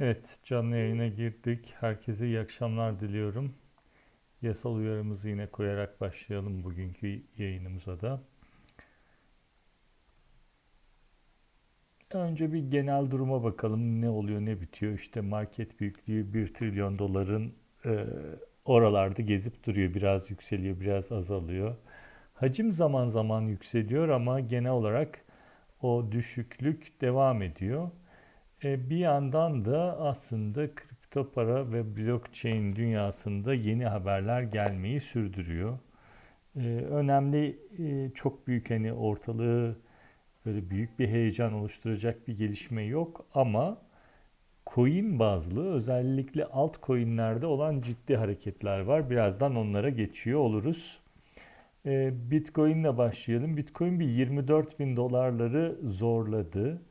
Evet, canlı yayına girdik. Herkese iyi akşamlar diliyorum. Yasal uyarımızı yine koyarak başlayalım bugünkü yayınımıza da. Önce bir genel duruma bakalım. Ne oluyor, ne bitiyor? İşte market büyüklüğü 1 trilyon doların e, oralarda gezip duruyor. Biraz yükseliyor, biraz azalıyor. Hacim zaman zaman yükseliyor ama genel olarak o düşüklük devam ediyor. E, bir yandan da aslında kripto para ve blockchain dünyasında yeni haberler gelmeyi sürdürüyor. E, önemli, e, çok büyük hani ortalığı böyle büyük bir heyecan oluşturacak bir gelişme yok ama coin bazlı özellikle altcoin'lerde olan ciddi hareketler var. Birazdan onlara geçiyor oluruz. Bitcoin ile başlayalım. Bitcoin bir 24 bin dolarları zorladı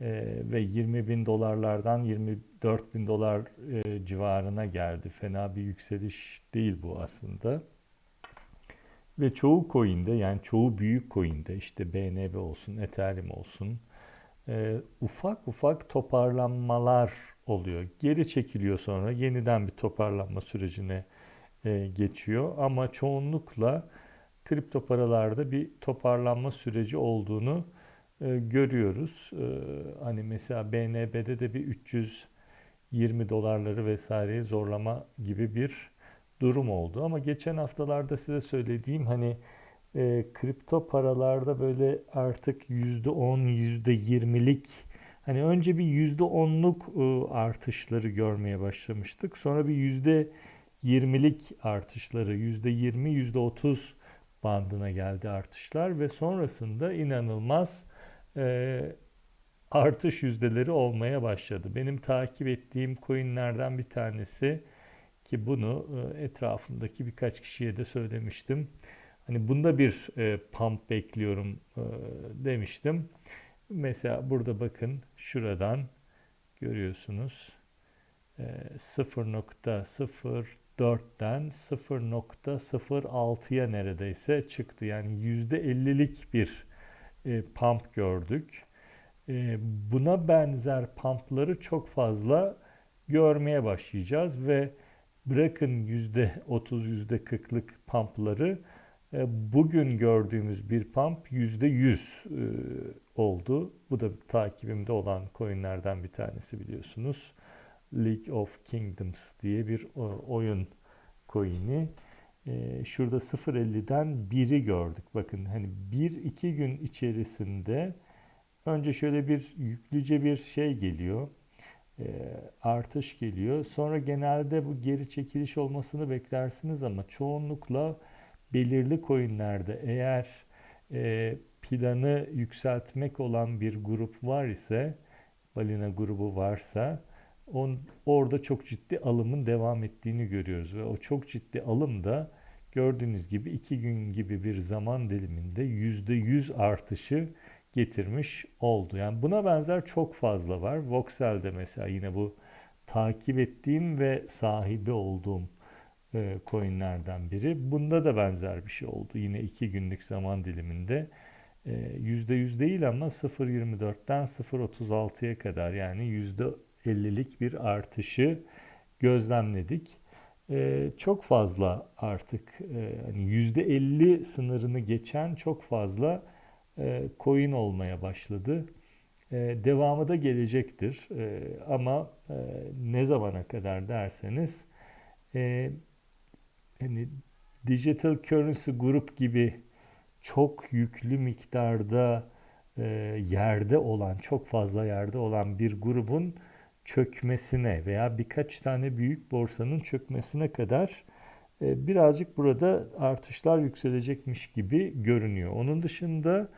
e, ve 20 bin dolarlardan 24 bin dolar e, civarına geldi. Fena bir yükseliş değil bu aslında. Ve çoğu coin'de yani çoğu büyük coin'de işte BNB olsun, Ethereum olsun e, ufak ufak toparlanmalar oluyor. Geri çekiliyor sonra yeniden bir toparlanma sürecine e, geçiyor. Ama çoğunlukla kripto paralarda bir toparlanma süreci olduğunu e, görüyoruz. E, hani mesela BNB'de de bir 320 dolarları vesaireyi zorlama gibi bir durum oldu. Ama geçen haftalarda size söylediğim hani e, kripto paralarda böyle artık %10, %20'lik hani önce bir %10'luk e, artışları görmeye başlamıştık. Sonra bir %20'lik artışları, %20, %30 bandına geldi artışlar ve sonrasında inanılmaz e, artış yüzdeleri olmaya başladı. Benim takip ettiğim coinlerden bir tanesi ki bunu e, etrafımdaki birkaç kişiye de söylemiştim. Hani bunda bir e, pump bekliyorum e, demiştim. Mesela burada bakın şuradan görüyorsunuz e, 0.04'ten 0.06'ya neredeyse çıktı. Yani %50'lik bir e, pump gördük. E, buna benzer pumpları çok fazla görmeye başlayacağız ve bırakın %30 %40'lık pumpları e, bugün gördüğümüz bir pump %100 e, oldu. Bu da takibimde olan coinlerden bir tanesi biliyorsunuz. League of Kingdoms diye bir oyun coin'i. Ee, şurada 0.50'den 1'i gördük. Bakın hani 1-2 gün içerisinde önce şöyle bir yüklüce bir şey geliyor. E, artış geliyor. Sonra genelde bu geri çekiliş olmasını beklersiniz ama çoğunlukla belirli coinlerde eğer e, planı yükseltmek olan bir grup var ise balina grubu varsa on, orada çok ciddi alımın devam ettiğini görüyoruz ve o çok ciddi alım da gördüğünüz gibi iki gün gibi bir zaman diliminde yüzde yüz artışı getirmiş oldu. Yani buna benzer çok fazla var. Voxel'de mesela yine bu takip ettiğim ve sahibi olduğum e, coinlerden biri. Bunda da benzer bir şey oldu. Yine iki günlük zaman diliminde yüzde yüz değil ama 0.24'ten 0.36'ya kadar yani yüzde 50'lik bir artışı gözlemledik. Ee, çok fazla artık e, hani yüzde 50 sınırını geçen çok fazla e, coin olmaya başladı. E, devamı da gelecektir. E, ama e, ne zamana kadar derseniz e, hani digital currency grup gibi çok yüklü miktarda e, yerde olan, çok fazla yerde olan bir grubun çökmesine veya birkaç tane büyük borsanın çökmesine kadar e, birazcık burada artışlar yükselecekmiş gibi görünüyor. Onun dışında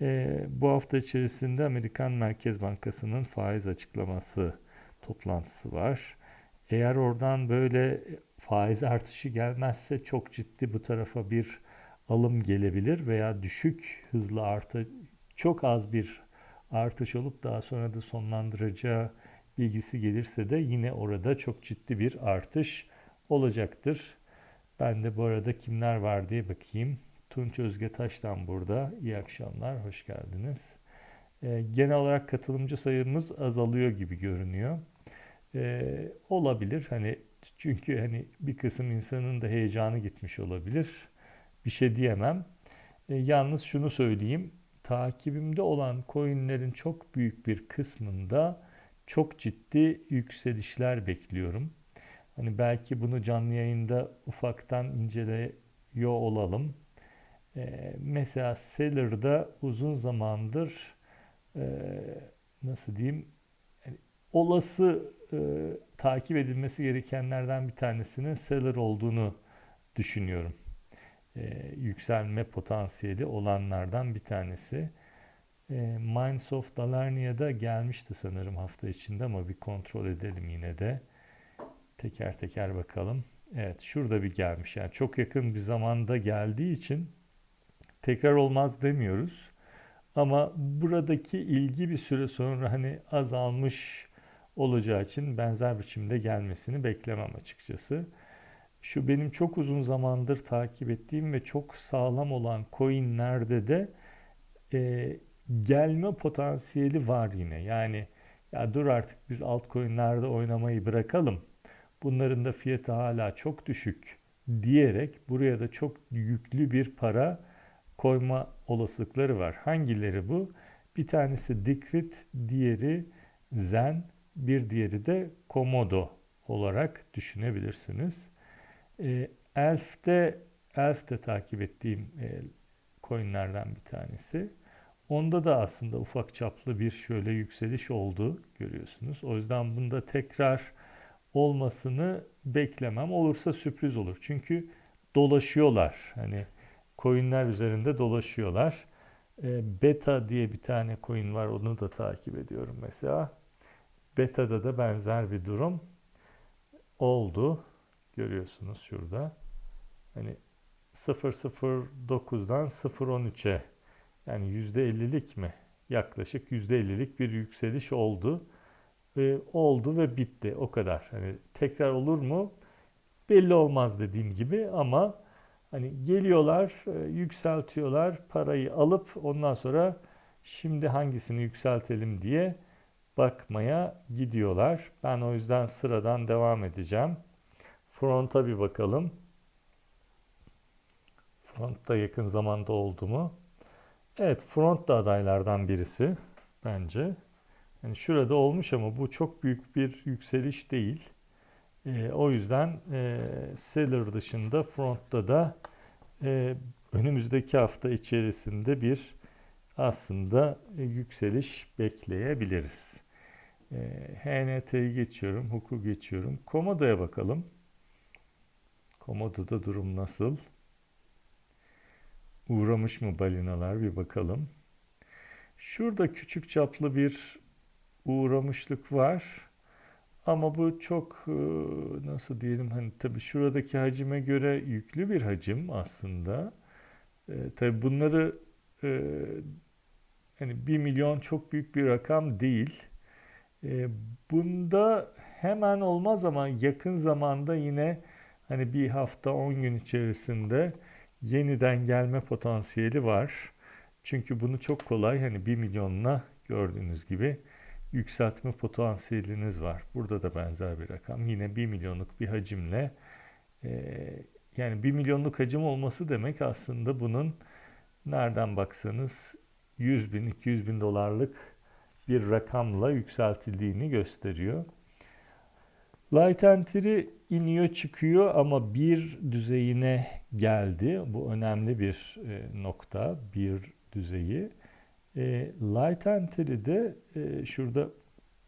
e, bu hafta içerisinde Amerikan Merkez Bankası'nın faiz açıklaması toplantısı var. Eğer oradan böyle faiz artışı gelmezse çok ciddi bu tarafa bir alım gelebilir veya düşük hızlı artı çok az bir artış olup daha sonra da sonlandıracağı bilgisi gelirse de yine orada çok ciddi bir artış olacaktır. Ben de bu arada kimler var diye bakayım. Tunç Özge Taş'tan burada. İyi akşamlar, hoş geldiniz. E, genel olarak katılımcı sayımız azalıyor gibi görünüyor. E, olabilir. Hani çünkü hani bir kısım insanın da heyecanı gitmiş olabilir. Bir şey diyemem. E, yalnız şunu söyleyeyim. Takibimde olan coinlerin çok büyük bir kısmında çok ciddi yükselişler bekliyorum. Hani belki bunu canlı yayında ufaktan inceleyor olalım. Ee, mesela Seller'da uzun zamandır e, nasıl diyeyim yani olası e, takip edilmesi gerekenlerden bir tanesinin Seller olduğunu düşünüyorum. E, yükselme potansiyeli olanlardan bir tanesi. E, Minds of Dalarnia'da gelmişti sanırım hafta içinde ama bir kontrol edelim yine de. Teker teker bakalım. Evet şurada bir gelmiş. Yani çok yakın bir zamanda geldiği için tekrar olmaz demiyoruz. Ama buradaki ilgi bir süre sonra hani azalmış olacağı için benzer biçimde gelmesini beklemem açıkçası. Şu benim çok uzun zamandır takip ettiğim ve çok sağlam olan coinlerde de e, gelme potansiyeli var yine. Yani ya dur artık biz altcoin'lerde oynamayı bırakalım. Bunların da fiyatı hala çok düşük diyerek buraya da çok yüklü bir para koyma olasılıkları var. Hangileri bu? Bir tanesi Decrypt, diğeri Zen, bir diğeri de Komodo olarak düşünebilirsiniz. E, Elf'te Elf'te takip ettiğim e, coinlerden bir tanesi. Onda da aslında ufak çaplı bir şöyle yükseliş oldu görüyorsunuz. O yüzden bunda tekrar olmasını beklemem. Olursa sürpriz olur. Çünkü dolaşıyorlar. Hani coinler üzerinde dolaşıyorlar. E, beta diye bir tane coin var. Onu da takip ediyorum mesela. Beta'da da benzer bir durum oldu. Görüyorsunuz şurada. Hani 0.09'dan 0.13'e yani %50'lik mi? Yaklaşık %50'lik bir yükseliş oldu. Ve oldu ve bitti. O kadar. Hani tekrar olur mu? Belli olmaz dediğim gibi ama hani geliyorlar, e, yükseltiyorlar, parayı alıp ondan sonra şimdi hangisini yükseltelim diye bakmaya gidiyorlar. Ben o yüzden sıradan devam edeceğim. Front'a bir bakalım. Front'ta yakın zamanda oldu mu? Evet, Front da adaylardan birisi bence. Yani şurada olmuş ama bu çok büyük bir yükseliş değil. E, o yüzden e, Seller dışında Front'ta da e, önümüzdeki hafta içerisinde bir aslında yükseliş bekleyebiliriz. E, HNT'yi geçiyorum, huku geçiyorum. Komodo'ya bakalım. Komodo'da durum nasıl? Uğramış mı balinalar bir bakalım. Şurada küçük çaplı bir uğramışlık var. Ama bu çok e, nasıl diyelim hani tabii şuradaki hacime göre yüklü bir hacim aslında. E, tabii bunları e, hani 1 milyon çok büyük bir rakam değil. E, bunda hemen olmaz ama yakın zamanda yine hani bir hafta 10 gün içerisinde yeniden gelme potansiyeli var. Çünkü bunu çok kolay hani 1 milyonla gördüğünüz gibi yükseltme potansiyeliniz var. Burada da benzer bir rakam. Yine 1 milyonluk bir hacimle e, yani 1 milyonluk hacim olması demek aslında bunun nereden baksanız 100 bin, 200 bin dolarlık bir rakamla yükseltildiğini gösteriyor. Light entry iniyor çıkıyor ama bir düzeyine geldi. Bu önemli bir e, nokta, bir düzeyi. E, light entry'de e, şurada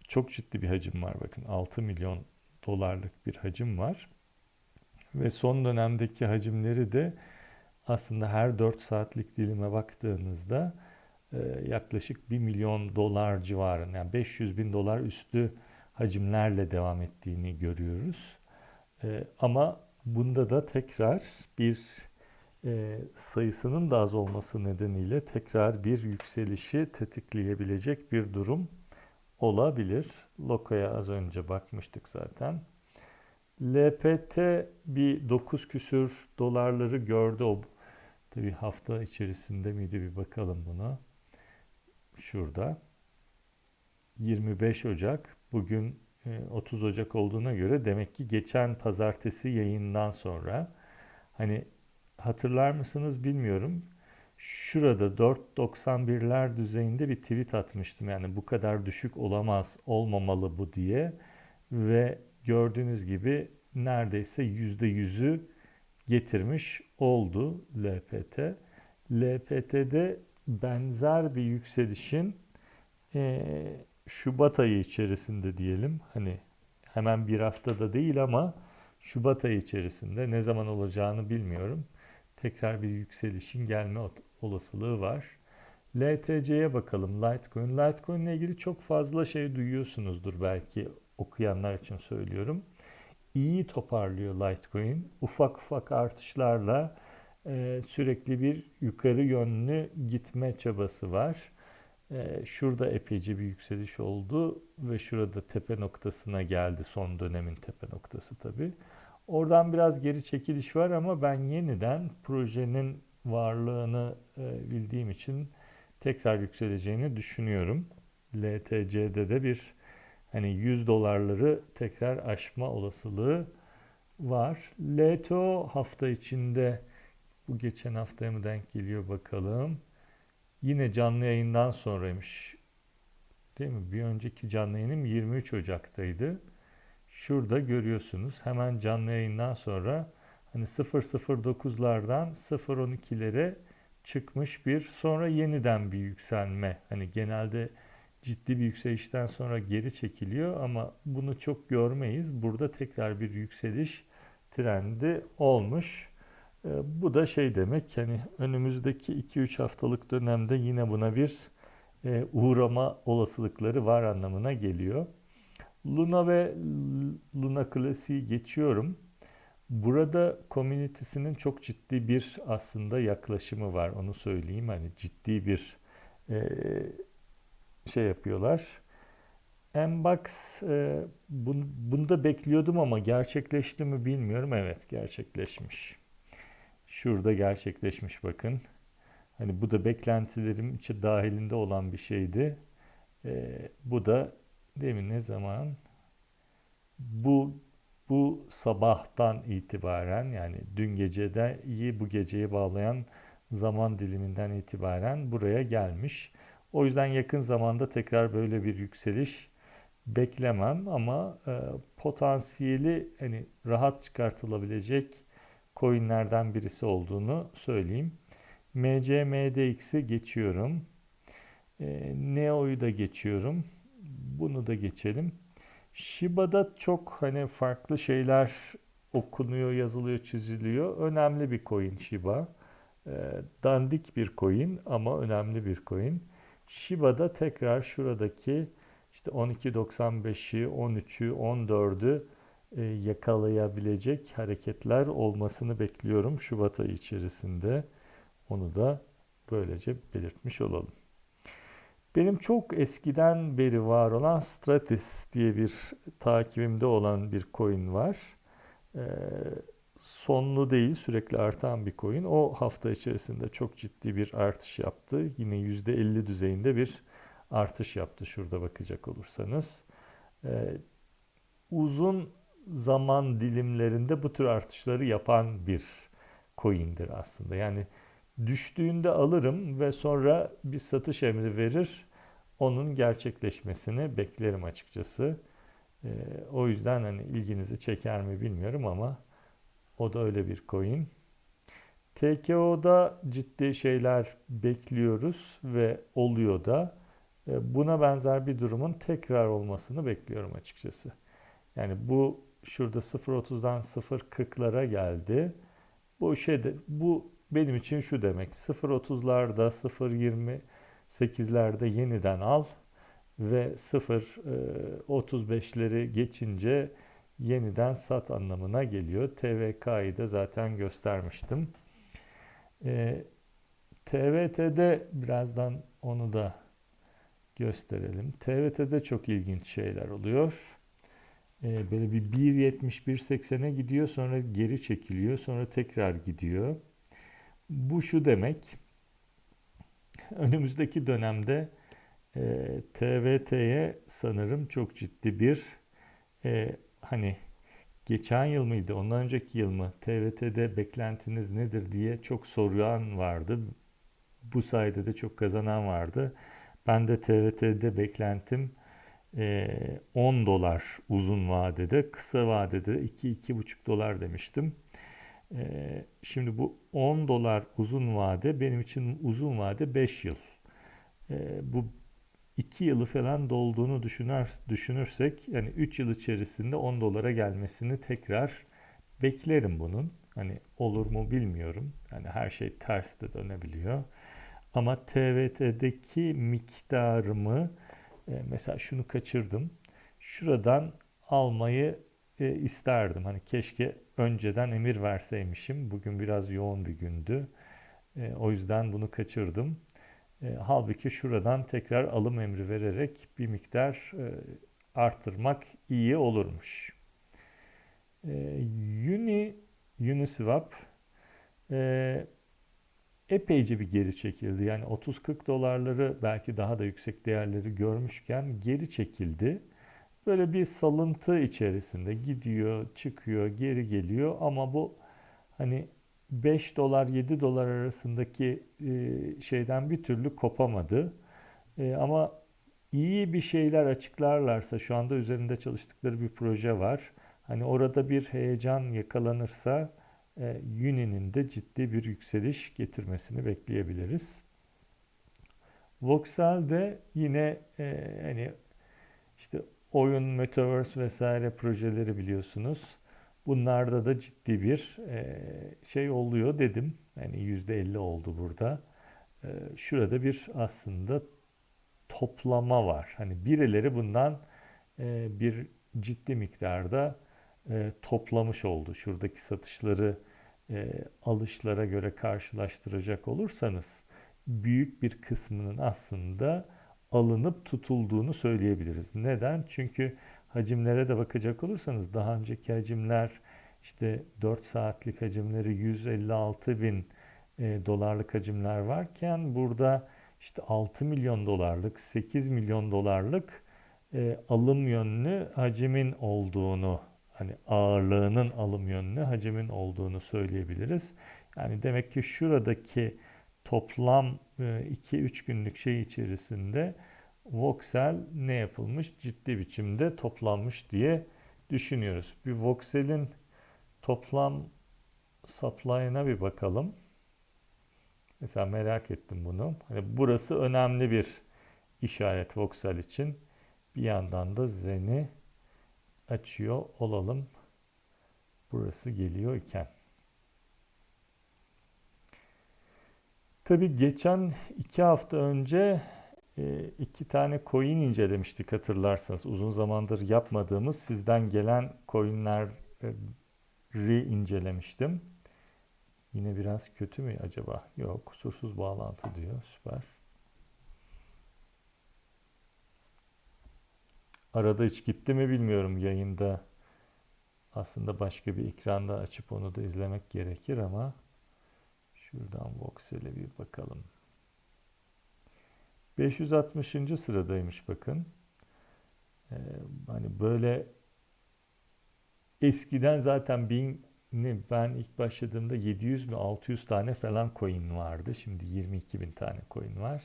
çok ciddi bir hacim var bakın 6 milyon dolarlık bir hacim var. Ve son dönemdeki hacimleri de aslında her 4 saatlik dilime baktığınızda e, yaklaşık 1 milyon dolar civarında yani 500 bin dolar üstü hacimlerle devam ettiğini görüyoruz. E, ama bunda da tekrar bir e, sayısının da az olması nedeniyle tekrar bir yükselişi tetikleyebilecek bir durum olabilir. Loko'ya az önce bakmıştık zaten. LPT bir 9 küsür dolarları gördü. O tabi hafta içerisinde miydi bir bakalım buna. Şurada. 25 Ocak bugün 30 Ocak olduğuna göre demek ki geçen pazartesi yayından sonra hani hatırlar mısınız bilmiyorum. Şurada 4.91'ler düzeyinde bir tweet atmıştım. Yani bu kadar düşük olamaz, olmamalı bu diye. Ve gördüğünüz gibi neredeyse %100'ü getirmiş oldu LPT. LPT'de benzer bir yükselişin e, Şubat ayı içerisinde diyelim hani hemen bir haftada değil ama Şubat ayı içerisinde ne zaman olacağını bilmiyorum. Tekrar bir yükselişin gelme olasılığı var. LTC'ye bakalım Litecoin. Litecoin ile ilgili çok fazla şey duyuyorsunuzdur belki okuyanlar için söylüyorum. İyi toparlıyor Litecoin. Ufak ufak artışlarla e, sürekli bir yukarı yönlü gitme çabası var. E, şurada epeyce bir yükseliş oldu ve şurada tepe noktasına geldi son dönemin tepe noktası tabii. Oradan biraz geri çekiliş var ama ben yeniden projenin varlığını e, bildiğim için tekrar yükseleceğini düşünüyorum. LTC'de de bir hani 100 dolarları tekrar aşma olasılığı var. LTO hafta içinde bu geçen haftaya mı denk geliyor bakalım. Yine canlı yayından sonraymış. Değil mi? Bir önceki canlı yayınım 23 Ocak'taydı. Şurada görüyorsunuz hemen canlı yayından sonra hani 009'lardan 012'lere çıkmış bir sonra yeniden bir yükselme. Hani genelde ciddi bir yükselişten sonra geri çekiliyor ama bunu çok görmeyiz. Burada tekrar bir yükseliş trendi olmuş. Ee, bu da şey demek hani önümüzdeki 2-3 haftalık dönemde yine buna bir e, uğrama olasılıkları var anlamına geliyor. Luna ve Luna Klasiği geçiyorum. Burada komünitesinin çok ciddi bir aslında yaklaşımı var. Onu söyleyeyim. Hani ciddi bir e, şey yapıyorlar. Mbox e, bun, bunu da bekliyordum ama gerçekleşti mi bilmiyorum. Evet gerçekleşmiş. Şurada gerçekleşmiş bakın. Hani bu da beklentilerim içi dahilinde olan bir şeydi. E, bu da demin ne zaman? Bu bu sabahtan itibaren yani dün gecede iyi bu geceyi bağlayan zaman diliminden itibaren buraya gelmiş. O yüzden yakın zamanda tekrar böyle bir yükseliş beklemem ama e, potansiyeli hani rahat çıkartılabilecek coinlerden birisi olduğunu söyleyeyim. MCMDX'i geçiyorum. E, Neo'yu da geçiyorum. Bunu da geçelim. Shiba'da çok hani farklı şeyler okunuyor, yazılıyor, çiziliyor. Önemli bir coin Shiba. E, dandik bir coin ama önemli bir coin. Shiba'da tekrar şuradaki işte 12.95'i, 13'ü, 14'ü e, yakalayabilecek hareketler olmasını bekliyorum Şubat ayı içerisinde. Onu da böylece belirtmiş olalım. Benim çok eskiden beri var olan Stratis diye bir takibimde olan bir coin var. Ee, sonlu değil sürekli artan bir coin. O hafta içerisinde çok ciddi bir artış yaptı. Yine %50 düzeyinde bir artış yaptı şurada bakacak olursanız. Ee, uzun zaman dilimlerinde bu tür artışları yapan bir coin'dir aslında. Yani düştüğünde alırım ve sonra bir satış emri verir. Onun gerçekleşmesini beklerim açıkçası. Ee, o yüzden hani ilginizi çeker mi bilmiyorum ama o da öyle bir coin. TKO'da ciddi şeyler bekliyoruz ve oluyor da. Ee, buna benzer bir durumun tekrar olmasını bekliyorum açıkçası. Yani bu şurada 0.30'dan 0.40'lara geldi. Bu şey de, bu benim için şu demek. 0.30'larda 0.28'lerde yeniden al ve 0.35'leri e, geçince yeniden sat anlamına geliyor. TVK'yı da zaten göstermiştim. E, TVT'de birazdan onu da gösterelim. TVT'de çok ilginç şeyler oluyor. E, böyle bir 1.70-1.80'e gidiyor sonra geri çekiliyor sonra tekrar gidiyor. Bu şu demek. Önümüzdeki dönemde e, TVT'ye sanırım çok ciddi bir e, hani geçen yıl mıydı, ondan önceki yıl mı TVT'de beklentiniz nedir diye çok soruyan vardı. Bu sayede de çok kazanan vardı. Ben de TVT'de beklentim 10 e, dolar uzun vadede, kısa vadede 2-2,5 dolar demiştim. E, şimdi bu 10 dolar uzun vade benim için uzun vade 5 yıl. E, bu 2 yılı falan dolduğunu düşünür, düşünürsek yani 3 yıl içerisinde 10 dolara gelmesini tekrar beklerim bunun. Hani olur mu bilmiyorum. Yani her şey ters de dönebiliyor. Ama TVT'deki miktarımı e, mesela şunu kaçırdım. Şuradan almayı e, isterdim. Hani keşke önceden emir verseymişim. Bugün biraz yoğun bir gündü. E, o yüzden bunu kaçırdım. E, halbuki şuradan tekrar alım emri vererek bir miktar e, artırmak iyi olurmuş. E, Uni, Uniswap e, epeyce bir geri çekildi. Yani 30-40 dolarları belki daha da yüksek değerleri görmüşken geri çekildi. Böyle bir salıntı içerisinde gidiyor, çıkıyor, geri geliyor ama bu hani 5 dolar 7 dolar arasındaki e, şeyden bir türlü kopamadı. E, ama iyi bir şeyler açıklarlarsa şu anda üzerinde çalıştıkları bir proje var. Hani orada bir heyecan yakalanırsa e, Uni'nin de ciddi bir yükseliş getirmesini bekleyebiliriz. Voxel de yine e, hani işte oyun, metaverse vesaire projeleri biliyorsunuz. Bunlarda da ciddi bir e, şey oluyor dedim. Yani %50 oldu burada. E, şurada bir aslında toplama var. Hani birileri bundan e, bir ciddi miktarda e, toplamış oldu. Şuradaki satışları e, alışlara göre karşılaştıracak olursanız büyük bir kısmının aslında alınıp tutulduğunu söyleyebiliriz. Neden? Çünkü hacimlere de bakacak olursanız daha önceki hacimler işte 4 saatlik hacimleri 156 bin e, dolarlık hacimler varken burada işte 6 milyon dolarlık 8 milyon dolarlık e, alım yönlü hacimin olduğunu hani ağırlığının alım yönlü hacimin olduğunu söyleyebiliriz. Yani demek ki şuradaki toplam 2-3 e, günlük şey içerisinde voxel ne yapılmış? Ciddi biçimde toplanmış diye düşünüyoruz. Bir voxelin toplam supply'ına bir bakalım. Mesela merak ettim bunu. Hani burası önemli bir işaret voxel için. Bir yandan da zen'i açıyor olalım. Burası geliyor iken. Tabi geçen iki hafta önce e, iki tane coin incelemiştik hatırlarsanız. Uzun zamandır yapmadığımız sizden gelen coinleri incelemiştim. Yine biraz kötü mü acaba? Yok kusursuz bağlantı diyor. Süper. Arada hiç gitti mi bilmiyorum yayında. Aslında başka bir ekranda açıp onu da izlemek gerekir ama şuradan Voxel'e bir bakalım. 560. sıradaymış bakın. Ee, hani böyle eskiden zaten bin ben ilk başladığımda 700 mi 600 tane falan coin vardı. Şimdi 22 bin tane coin var.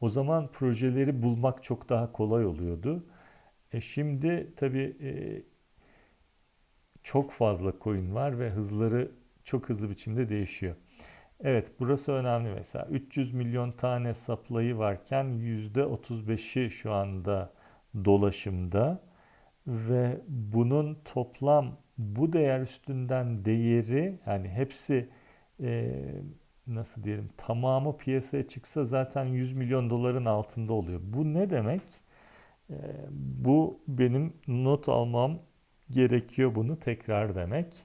O zaman projeleri bulmak çok daha kolay oluyordu. E şimdi tabii e, çok fazla coin var ve hızları çok hızlı biçimde değişiyor. Evet burası önemli mesela 300 milyon tane supply'ı varken %35'i şu anda dolaşımda ve bunun toplam bu değer üstünden değeri yani hepsi e, nasıl diyelim tamamı piyasaya çıksa zaten 100 milyon doların altında oluyor. Bu ne demek? Bu benim not almam gerekiyor bunu tekrar demek.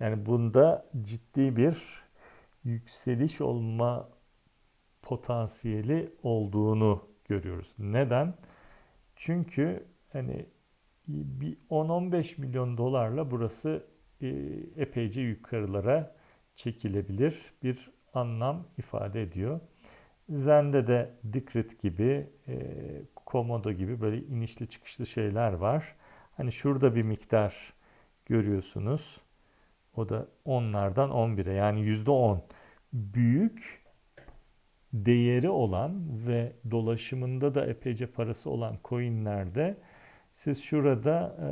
Yani bunda ciddi bir yükseliş olma potansiyeli olduğunu görüyoruz. Neden? Çünkü hani bir 10-15 milyon dolarla burası epeyce yukarılara çekilebilir bir anlam ifade ediyor. Zen'de de Dikrit gibi, Komodo gibi böyle inişli çıkışlı şeyler var. Hani şurada bir miktar görüyorsunuz. O da onlardan 11'e yani %10 büyük değeri olan ve dolaşımında da epeyce parası olan coinlerde siz şurada e,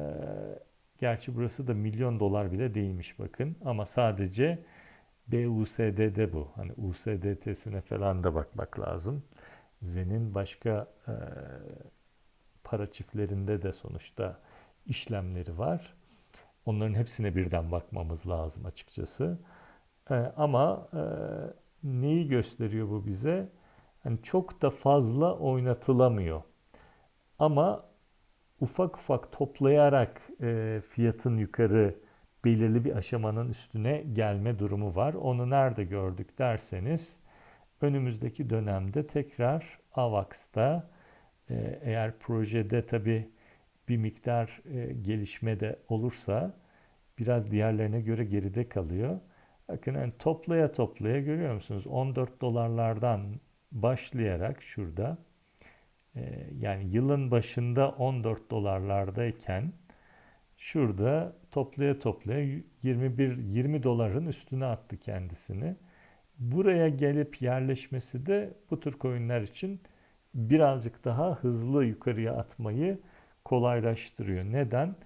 gerçi burası da milyon dolar bile değilmiş bakın ama sadece BUSD'de bu. Hani USDT'sine falan da bakmak lazım. Zen'in başka e, para çiftlerinde de sonuçta işlemleri var. Onların hepsine birden bakmamız lazım açıkçası. E, ama e, neyi gösteriyor bu bize? Hani çok da fazla oynatılamıyor. Ama ufak ufak toplayarak e, fiyatın yukarı belirli bir aşamanın üstüne gelme durumu var. Onu nerede gördük derseniz önümüzdeki dönemde tekrar AVAX'ta e, eğer projede tabi bir miktar e, gelişme de olursa biraz diğerlerine göre geride kalıyor. Bakın yani toplaya toplaya görüyor musunuz? 14 dolarlardan başlayarak şurada e, yani yılın başında 14 dolarlardayken şurada toplaya toplaya 21 20 doların üstüne attı kendisini. Buraya gelip yerleşmesi de bu tür coinler için birazcık daha hızlı yukarıya atmayı kolaylaştırıyor. Neden?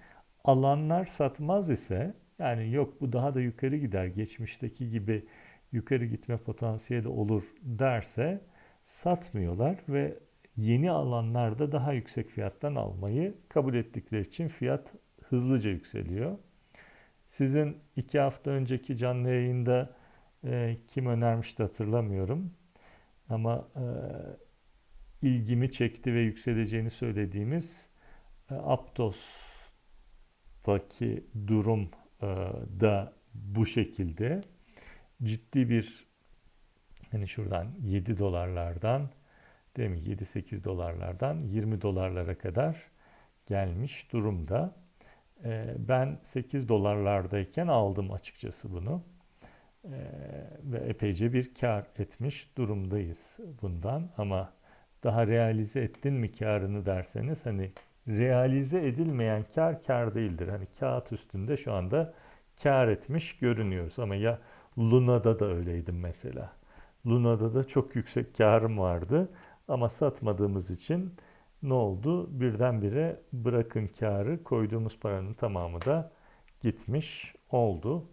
Alanlar satmaz ise yani yok bu daha da yukarı gider geçmişteki gibi yukarı gitme potansiyeli olur derse satmıyorlar ve yeni alanlarda daha yüksek fiyattan almayı kabul ettikleri için fiyat hızlıca yükseliyor. Sizin iki hafta önceki canlı yayında e, kim önermişti hatırlamıyorum. Ama e, ilgimi çekti ve yükseleceğini söylediğimiz e, Aptos'taki durum e, da bu şekilde ciddi bir hani şuradan 7 dolarlardan değil mi 7-8 dolarlardan 20 dolarlara kadar gelmiş durumda. E, ben 8 dolarlardayken aldım açıkçası bunu. E, ve epeyce bir kar etmiş durumdayız bundan ama daha realize ettin mi karını derseniz hani realize edilmeyen kar kar değildir. Hani kağıt üstünde şu anda kar etmiş görünüyoruz ama ya Luna'da da öyleydim mesela. Luna'da da çok yüksek karım vardı ama satmadığımız için ne oldu? Birdenbire bırakın karı koyduğumuz paranın tamamı da gitmiş oldu.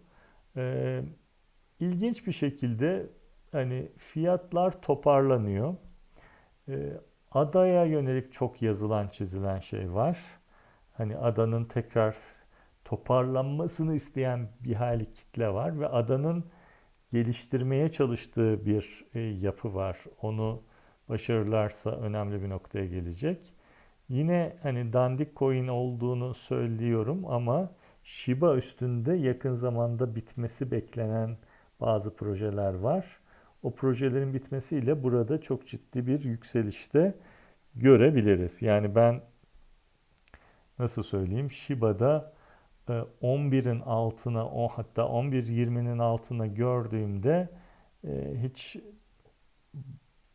Ee, ilginç bir şekilde hani fiyatlar toparlanıyor. Ee, adaya yönelik çok yazılan çizilen şey var. Hani adanın tekrar toparlanmasını isteyen bir hali kitle var ve adanın geliştirmeye çalıştığı bir e, yapı var. Onu başarırlarsa önemli bir noktaya gelecek. Yine hani dandik coin olduğunu söylüyorum ama Shiba üstünde yakın zamanda bitmesi beklenen bazı projeler var. O projelerin bitmesiyle burada çok ciddi bir yükselişte görebiliriz. Yani ben nasıl söyleyeyim Shiba'da 11'in e, altına o hatta 11-20'nin altına gördüğümde e, hiç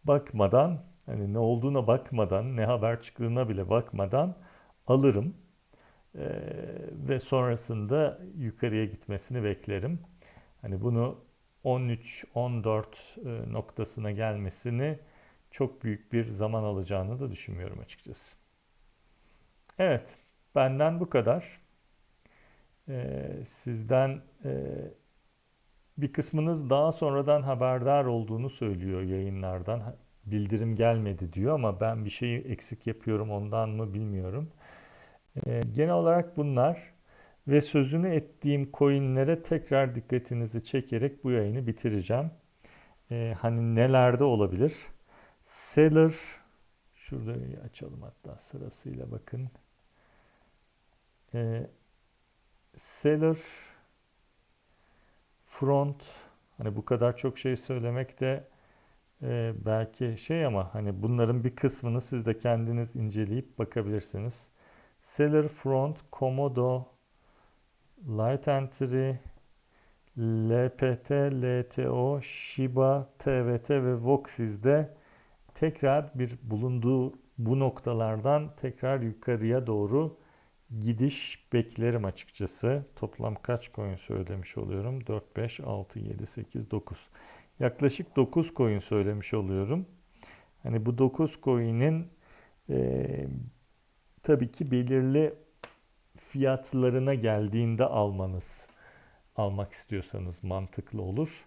bakmadan hani ne olduğuna bakmadan ne haber çıktığına bile bakmadan alırım e, ve sonrasında yukarıya gitmesini beklerim. Hani bunu 13-14 e, noktasına gelmesini çok büyük bir zaman alacağını da düşünmüyorum açıkçası. Evet, benden bu kadar. Ee, sizden e, bir kısmınız daha sonradan haberdar olduğunu söylüyor yayınlardan. Bildirim gelmedi diyor ama ben bir şeyi eksik yapıyorum ondan mı bilmiyorum. Ee, genel olarak bunlar ve sözünü ettiğim coinlere tekrar dikkatinizi çekerek bu yayını bitireceğim. Ee, hani nelerde olabilir? Seller şurada açalım hatta sırasıyla bakın. Ee, seller front hani bu kadar çok şey söylemek de e, belki şey ama hani bunların bir kısmını siz de kendiniz inceleyip bakabilirsiniz. Seller front, Komodo, Light Entry, LPT, LTO, Shiba, TVT ve Voxiz'de tekrar bir bulunduğu bu noktalardan tekrar yukarıya doğru gidiş beklerim açıkçası. Toplam kaç coin söylemiş oluyorum? 4, 5, 6, 7, 8, 9. Yaklaşık 9 coin söylemiş oluyorum. Hani bu 9 coin'in e, tabii ki belirli fiyatlarına geldiğinde almanız, almak istiyorsanız mantıklı olur.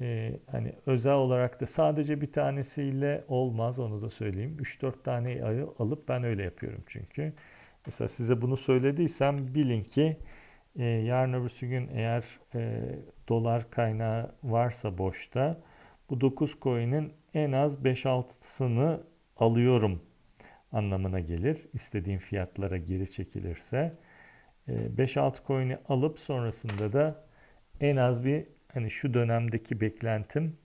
Ee, hani özel olarak da sadece bir tanesiyle olmaz onu da söyleyeyim. 3-4 tane alıp ben öyle yapıyorum çünkü. Mesela size bunu söylediysem bilin ki e, yarın öbürsü gün eğer e, dolar kaynağı varsa boşta bu 9 coin'in en az 5-6'sını alıyorum anlamına gelir. İstediğim fiyatlara geri çekilirse. 5-6 e, coin'i alıp sonrasında da en az bir hani şu dönemdeki beklentim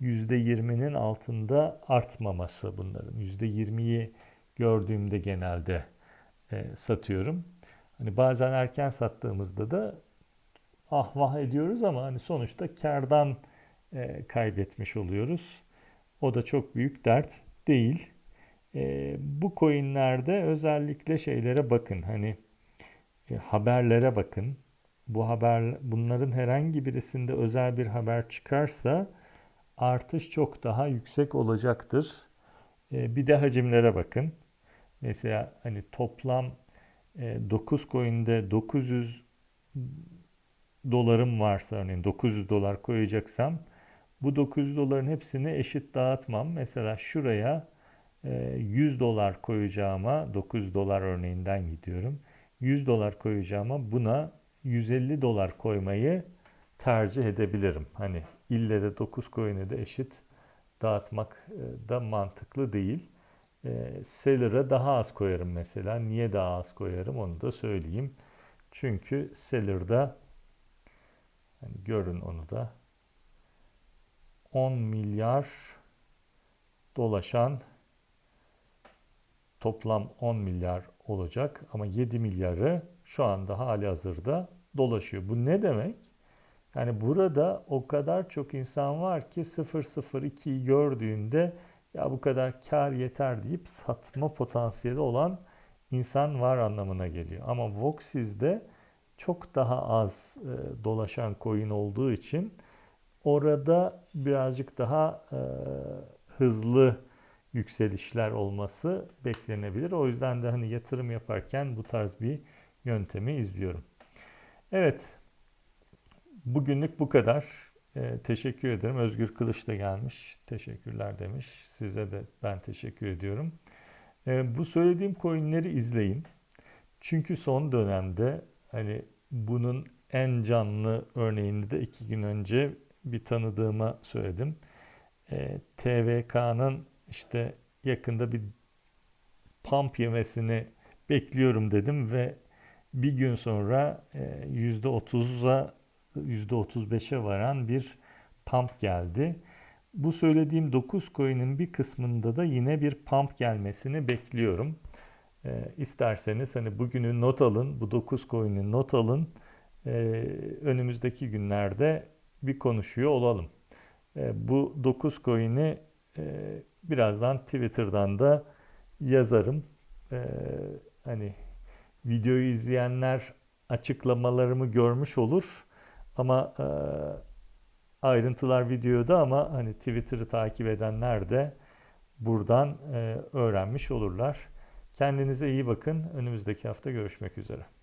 %20'nin altında artmaması bunların. %20'yi gördüğümde genelde e, satıyorum. Hani bazen erken sattığımızda da ah vah ediyoruz ama hani sonuçta kardan e, kaybetmiş oluyoruz. O da çok büyük dert değil. E, bu coinlerde özellikle şeylere bakın. Hani haberlere bakın. Bu haber bunların herhangi birisinde özel bir haber çıkarsa artış çok daha yüksek olacaktır. E, bir de hacimlere bakın. Mesela hani toplam e, 9 coin'de 900 dolarım varsa örneğin 900 dolar koyacaksam bu 900 doların hepsini eşit dağıtmam. Mesela şuraya 100 e, dolar koyacağıma 900 dolar örneğinden gidiyorum. 100 dolar koyacağıma buna 150 dolar koymayı tercih edebilirim. Hani ille de 9 coin'e de eşit dağıtmak e, da mantıklı değil. E, seller'a daha az koyarım mesela. Niye daha az koyarım onu da söyleyeyim. Çünkü seller'da hani görün onu da 10 milyar dolaşan toplam 10 milyar olacak ama 7 milyarı şu anda hali hazırda dolaşıyor. Bu ne demek? Yani burada o kadar çok insan var ki 002'yi gördüğünde ya bu kadar kar yeter deyip satma potansiyeli olan insan var anlamına geliyor. Ama Voxiz'de çok daha az e, dolaşan coin olduğu için orada birazcık daha e, hızlı yükselişler olması beklenebilir. O yüzden de hani yatırım yaparken bu tarz bir yöntemi izliyorum. Evet, bugünlük bu kadar. Ee, teşekkür ederim. Özgür Kılıç da gelmiş. Teşekkürler demiş. Size de ben teşekkür ediyorum. Ee, bu söylediğim coinleri izleyin. Çünkü son dönemde hani bunun en canlı örneğini de iki gün önce bir tanıdığıma söyledim. Ee, TVK'nın işte yakında bir pump yemesini bekliyorum dedim ve bir gün sonra %30'a e, %35'e varan bir pump geldi. Bu söylediğim 9 coin'in bir kısmında da yine bir pump gelmesini bekliyorum. E, isterseniz hani bugünü not alın, bu 9 coin'i not alın. E, önümüzdeki günlerde bir konuşuyor olalım. E, bu 9 coin'i e, birazdan Twitter'dan da yazarım. E, hani videoyu izleyenler açıklamalarımı görmüş olur. Ama e, ayrıntılar videoda ama hani Twitter'ı takip edenler de buradan e, öğrenmiş olurlar. Kendinize iyi bakın. Önümüzdeki hafta görüşmek üzere.